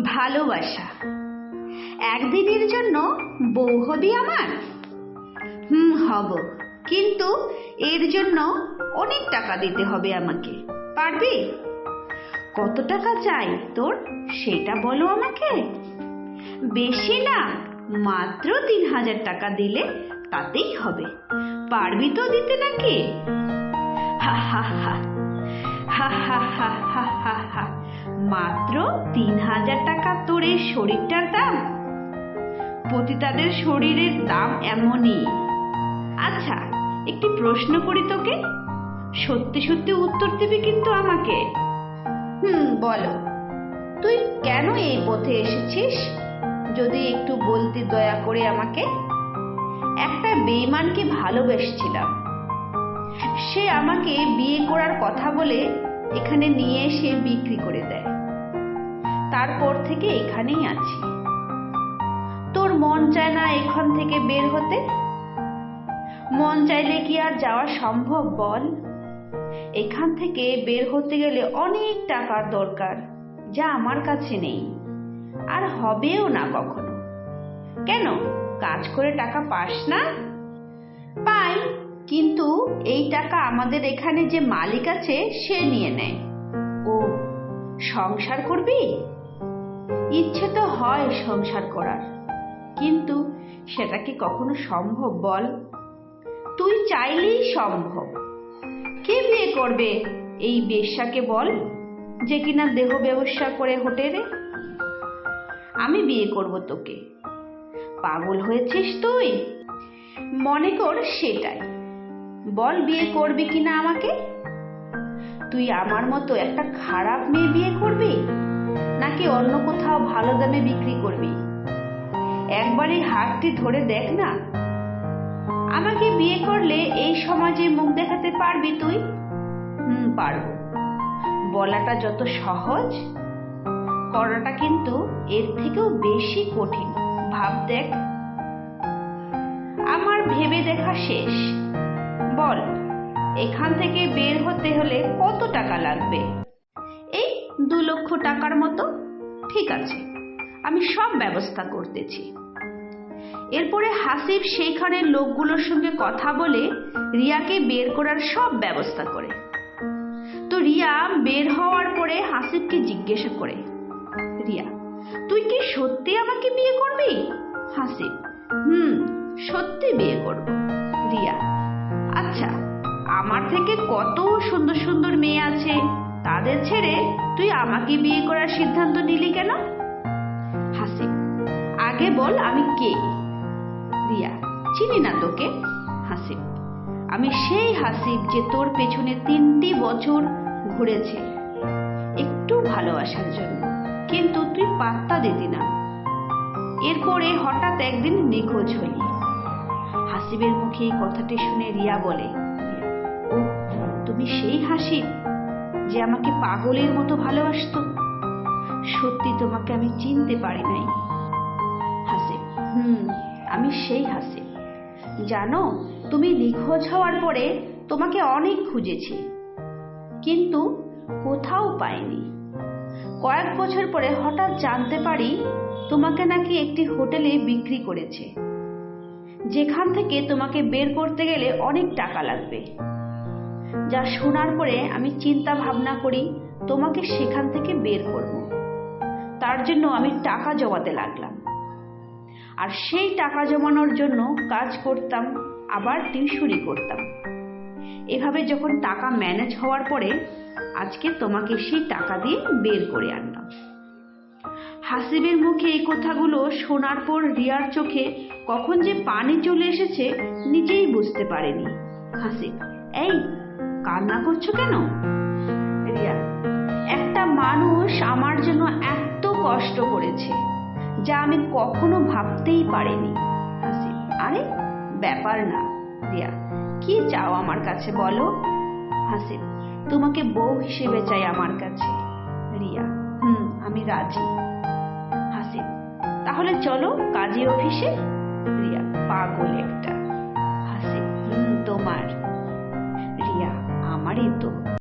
ভালোবাসা। একদিনের জন্য বউ হবি আমার? হুম, হব। কিন্তু এর জন্য অনেক টাকা দিতে হবে আমাকে। পারবি? কত টাকা চাই তোর, সেটা বলো আমাকে। বেশি না, মাত্র তিন হাজার টাকা দিলে তাতেই হবে। পারবি তো দিতে নাকি? হা হা হা। হা হা হা হা। মাত্র তিন হাজার টাকা। তোর এই শরীরটার দাম? পতিতাদের শরীরের দাম এমনই। আচ্ছা একটি প্রশ্ন করি তোকে। সত্যি সত্যি উত্তর দিবি কিন্তু আমাকে। হুম, বলো। তুই কেন এই পথে এসেছিস? যদি একটু বলতে দয়া করে আমাকে। একটা বেইমানকে ভালোবেসেছিলাম। সে আমাকে বিয়ে করার কথা বলে এখানে নিয়ে এসে বিক্রি করে দেয়। তারপর থেকে এখানেই আছি। তোর মন চায় না এখান থেকে বের হতে? মন চাইলে কি আর যাওয়া সম্ভব বল? এখান থেকে বের হতে গেলে অনেক টাকার দরকার, যা আমার কাছে নেই। আর হবেও না কখনো। কেন? কাজ করে টাকা পাস না? পাই, কিন্তু এই টাকা আমাদের এখানে যে মালিক আছে, সে নিয়ে নেয় ও, সংসার করবি? ইচ্ছে তো হয় সংসার করার। কিন্তু সেটা কি কখনো সম্ভব বল? তুই চাইলেই সম্ভব। কে বিয়ে করবে? এই বেশ্যাকে বল যে কিনা দেহ ব্যবসা করে হোটেলে। আমি বিয়ে করব তোকে। পাগল হয়েছিস তুই? মনে কর সেটাই। বল বিয়ে করবি কিনা আমাকে? তুই আমার মতো একটা খারাপ মেয়ে বিয়ে করবি? নাকি অন্য কোথাও ভালো দামে বিক্রি করবি। একবার এই হাতটি ধরে দেখ না। আমাকে বিয়ে করলে এই সমাজে মুখ দেখাতে পারবি তুই? হুম, পারব। বলাটা যত সহজ, করাটা কিন্তু এর থেকেও বেশি কঠিন। ভাব দেখ। আমার ভেবে দেখা শেষ। বল, এখান থেকে বের হতে হলে কত টাকা লাগবে? দু লক্ষ টাকার মতো? ঠিক আছে, আমি সব ব্যবস্থা করতেছি। এরপরে হাসিব সেইখানের লোকগুলোর সঙ্গে কথা বলে রিয়াকে বের করার সব ব্যবস্থা করে। তো রিয়া বের হওয়ার পরে হাসিবকে জিজ্ঞাসা করে, রিয়া, তুই কি সত্যি আমাকে বিয়ে করবি? হাসিব হুম, সত্যি বিয়ে করব। রিয়া আচ্ছা আমার থেকে কত সুন্দর সুন্দর মেয়ে আছে, তাদের ছেড়ে তুই আমাকে বিয়ে করার সিদ্ধান্ত নিলি কেন? হাসিব আগে বল আমি কে? রিয়া, চিনি না তোকে? হাসিব আমি সেই হাসিব যে তোর পেছনে তিনটি বছর ঘুরেছে। একটু ভালোবাসার জন্য। কিন্তু তুই পাত্তা দিতি না। এরপরে হঠাৎ একদিন নিখোঁজ হলি। হাসিবের মুখে এই কথাটি শুনে রিয়া বলে ও, তুমি সেই হাসিব? যে আমাকে পাগলের মতো ভালোবাসতো। সত্যি তোমাকে আমি চিনতে পারি নাই। হাসিব হুম, আমি সেই হাসিব জানো, তুমি নিখোঁজ হওয়ার পরে তোমাকে অনেক খুঁজেছি। কিন্তু কোথাও পাইনি। কয়েক বছর পরে হঠাৎ জানতে পারি তোমাকে নাকি একটি হোটেলে বিক্রি করেছে। যেখান থেকে তোমাকে বের করতে গেলে অনেক টাকা লাগবে। যা শোনার পরে আমি চিন্তা ভাবনা করি, তোমাকে সেখান থেকে বের করব। তার জন্য আমি টাকা জমাতে লাগলাম। আর সেই টাকা জমানোর জন্য কাজ করতাম, আবার টিউশনি করতাম। এভাবে যখন টাকা ম্যানেজ হওয়ার পরে, আজকে তোমাকে সেই টাকা দিয়ে বের করে আনলাম। হাসিবের মুখে এই কথাগুলো শোনার পর রিয়ার চোখে কখন যে পানি চলে এসেছে, নিজেই বুঝতে পারেনি। হাসিব, এই কান্না করছ কেন? রিয়া, একটা মানুষ আমার জন্য এত কষ্ট করেছে যা আমি কখনো ভাবতেই পারিনি। আরে, ব্যাপার না, রিয়া, কি চাও আমার কাছে বলো? হাসিব তোমাকে বউ হিসেবে চাই আমার কাছে। রিয়া, হুম, আমি রাজি। হাসিব তাহলে চলো কাজী অফিসে। রিয়া, পাগল একটা। হাসিব হুম, তোমার। marido.